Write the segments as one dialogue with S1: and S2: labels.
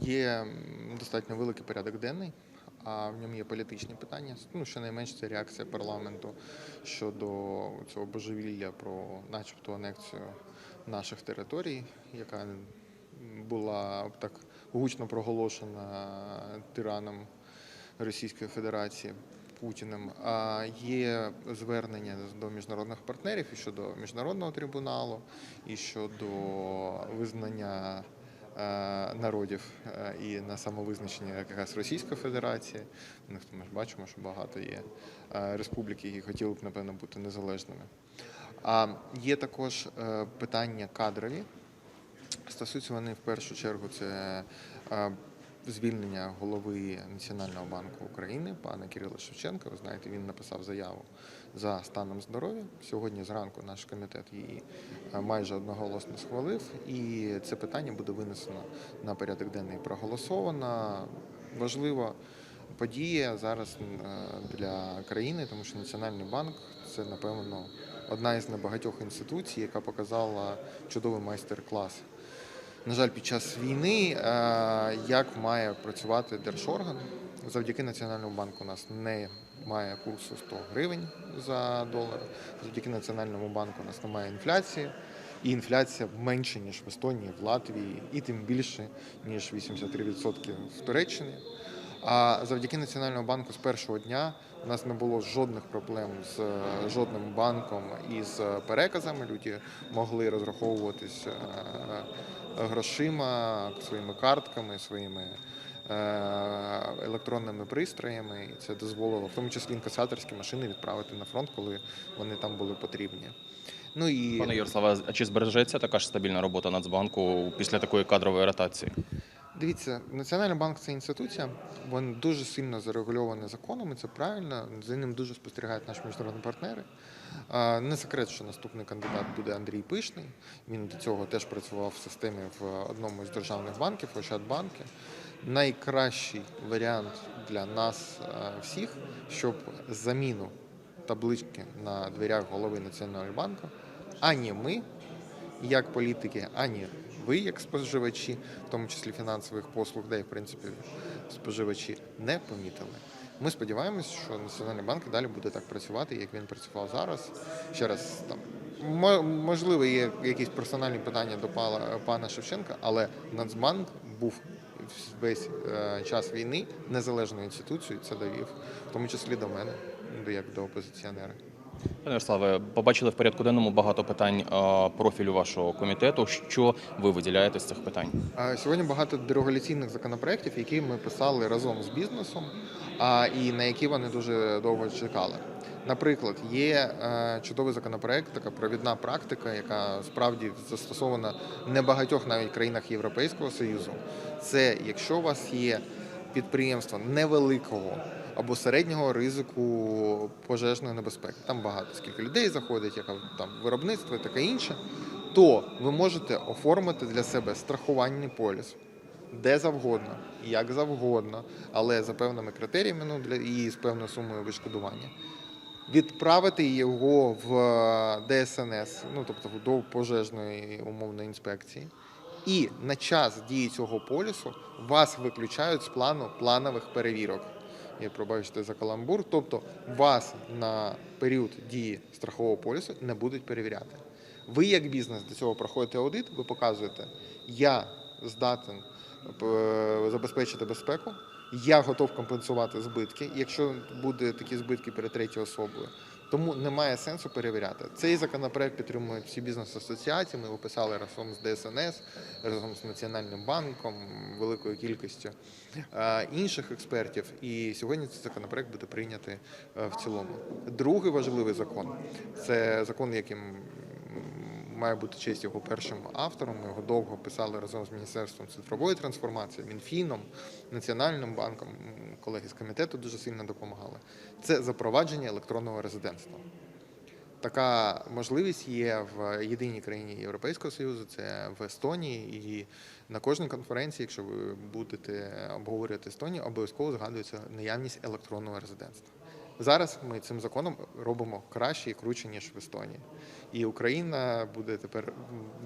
S1: Є достатньо великий порядок денний, а в ньому є політичні питання. Ну, щонайменш це реакція парламенту щодо цього божевілля про начебто анексію наших територій, яка була так гучно проголошена тираном Російської Федерації. Путіним. А є звернення до міжнародних партнерів і щодо міжнародного трибуналу, і щодо визнання народів е, і на самовизначення якраз Російської Федерації. Ми ж бачимо, що багато є е, республік, які хотіли б, напевно, бути незалежними. А є також е, питання кадрові. Стосуються вони в першу чергу це е, звільнення голови Національного банку України, пана Кирила Шевченка. Ви знаєте, він написав заяву за станом здоров'я. Сьогодні зранку наш комітет її е, майже одноголосно схвалив, і це питання буде винесено на порядок денний проголосовано. Важлива подія зараз е, для країни, тому що Національний банк це напевно одна із небагатьох інституцій, яка показала чудовий майстер-клас на жаль, під час війни, е, як має працювати держорган. Завдяки Національному банку у нас не має курсу 100 гривень за долар. Завдяки Національному банку у нас немає інфляції. І інфляція менше, ніж в Естонії, в Латвії, і тим більше, ніж 83% в Туреччині. А завдяки Національному банку з першого дня у нас не було жодних проблем з е, жодним банком і з переказами. Люди могли розраховуватись е, грошима, своїми картками, своїми е, електронними пристроями. І це дозволило, в тому числі інкасаторські машини, відправити на фронт, коли вони там були потрібні. Ну і
S2: Пане Ярославе, а чи збережеться така ж стабільна робота Нацбанку після такої кадрової ротації?
S1: Дивіться, Національний банк це інституція, він дуже сильно зарегульований законом, і це правильно. За ним дуже спостерігають наші міжнародні партнери. Не секрет, що наступний кандидат буде Андрій Пишний. Він до цього теж працював в системі в одному з державних банків, Ощадбанки. Найкращий варіант для нас е, всіх, щоб заміну таблички на дверях голови Національного банку, ані ми, як політики, ані ви, як споживачі, в тому числі фінансових послуг, де в принципі споживачі не помітили. Ми сподіваємось, що Національний банк далі буде так працювати, як він працював зараз. Ще раз там мо- можливо, є якісь персональні питання до пана, Шевченка, але Нацбанк був весь е, час війни незалежною інституцією. Це довів, в тому числі до мене, як до опозиціонера.
S2: Пане Ярославе, побачили в порядку денному багато питань профілю вашого комітету. Що ви виділяєте з цих питань?
S1: Сьогодні багато дерегуляційних законопроєктів, які ми писали разом з бізнесом, і на які вони дуже довго чекали. Наприклад, є е, чудовий законопроект, така провідна практика, яка справді застосована в небагатьох навіть країнах Європейського Союзу. Це якщо у вас є підприємство невеликого або середнього ризику пожежної небезпеки, там багато скільки людей заходить, яка там виробництво і таке інше, то ви можете оформити для себе страхувальний поліс де завгодно, як завгодно, але за певними критеріями ну, для і з певною сумою відшкодування. Відправити його в ДСНС, ну тобто до пожежної умовної інспекції, і на час дії цього полісу вас виключають з плану планових перевірок. Я пробачте за каламбур. Тобто вас на період дії страхового полісу не будуть перевіряти. Ви, як бізнес, до цього проходите аудит, ви показуєте, я здатен е, забезпечити безпеку, я готов компенсувати збитки, якщо буде такі збитки перед третьою особою. Тому немає сенсу перевіряти. Цей законопроект підтримують всі бізнес-асоціації. Ми його писали разом з ДСНС, разом з Національним банком, великою кількістю е, інших експертів. І сьогодні цей законопроект буде прийнятий е, в цілому. Другий важливий закон це закон, яким має бути честь його першим автором. Ми його довго писали разом з Міністерством цифрової трансформації, Мінфіном, Національним банком. Колеги з комітету дуже сильно допомагали. Це запровадження електронного резидентства. Така можливість є в єдиній країні Європейського Союзу, це в Естонії. І на кожній конференції, якщо ви будете обговорювати Естонію, обов'язково згадується наявність електронного резидентства. Зараз ми цим законом робимо краще і круче ніж в Естонії. І Україна буде тепер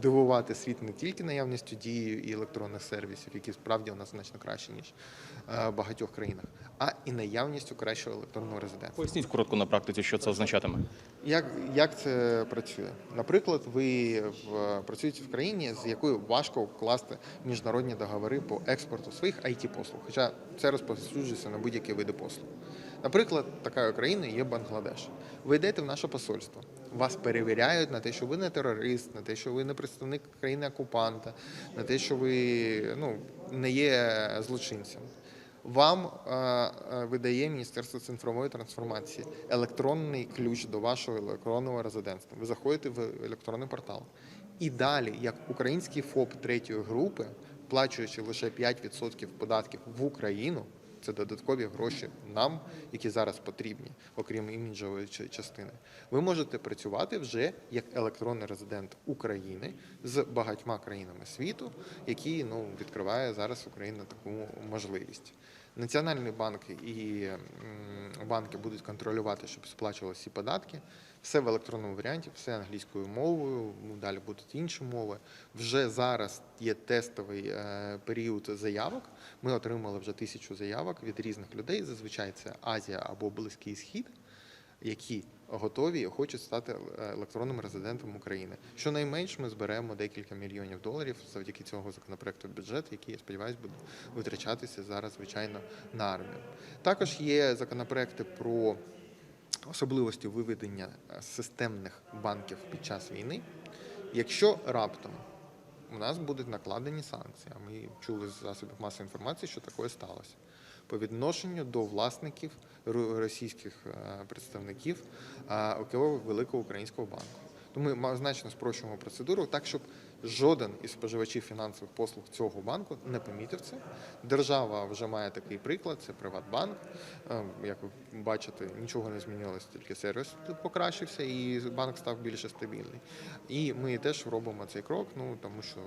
S1: дивувати світ не тільки наявністю дії і електронних сервісів, які справді у нас значно краще ніж е, в багатьох країнах, а і наявністю кращого електронного резидентства.
S2: Поясніть коротко на практиці, що це означатиме.
S1: Як, як це працює? Наприклад, ви в, працюєте в країні, з якою важко укласти міжнародні договори по експорту своїх it послуг хоча це розповсюджується на будь-які види послуг. Наприклад, такою країною є Бангладеш. Ви йдете в наше посольство, вас перевіряють на те, що ви не терорист, на те, що ви не представник країни-окупанта, на те, що ви ну, не є злочинцем. Вам е, е, видає Міністерство цифрової трансформації електронний ключ до вашого електронного резидентства. Ви заходите в електронний портал. І далі, як український ФОП третьої групи, плачуючи лише 5% податків в Україну, це додаткові гроші нам, які зараз потрібні, окрім іміджової частини. Ви можете працювати вже як електронний резидент України з багатьма країнами світу, які ну відкриває зараз Україна таку можливість. Національні банки і банки будуть контролювати, щоб сплачувалися всі податки. Все в електронному варіанті, все англійською мовою. Ну далі будуть інші мови. Вже зараз є тестовий е, період заявок. Ми отримали вже тисячу заявок від різних людей. Зазвичай це Азія або Близький Схід, які готові і хочуть стати е, електронним резидентом України. Щонайменш ми зберемо декілька мільйонів доларів завдяки цього законопроекту бюджет, який я сподіваюся буде витрачатися зараз, звичайно, на армію. Також є законопроекти про особливості виведення е, системних банків під час війни. Якщо раптом у нас будуть накладені санкції, а ми чули з засобів масової інформації, що таке сталося по відношенню до власників російських е, представників е, около великого українського банку. Тому ми значно спрощуємо процедуру так, щоб жоден із споживачів фінансових послуг цього банку не помітив це. Держава вже має такий приклад, це Приватбанк. Е, Як ви бачите, нічого не змінилося, тільки сервіс покращився і банк став більше стабільний. І ми теж робимо цей крок, ну тому що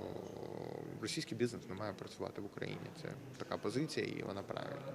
S1: російський бізнес не має працювати в Україні. Це така позиція, і вона правильна.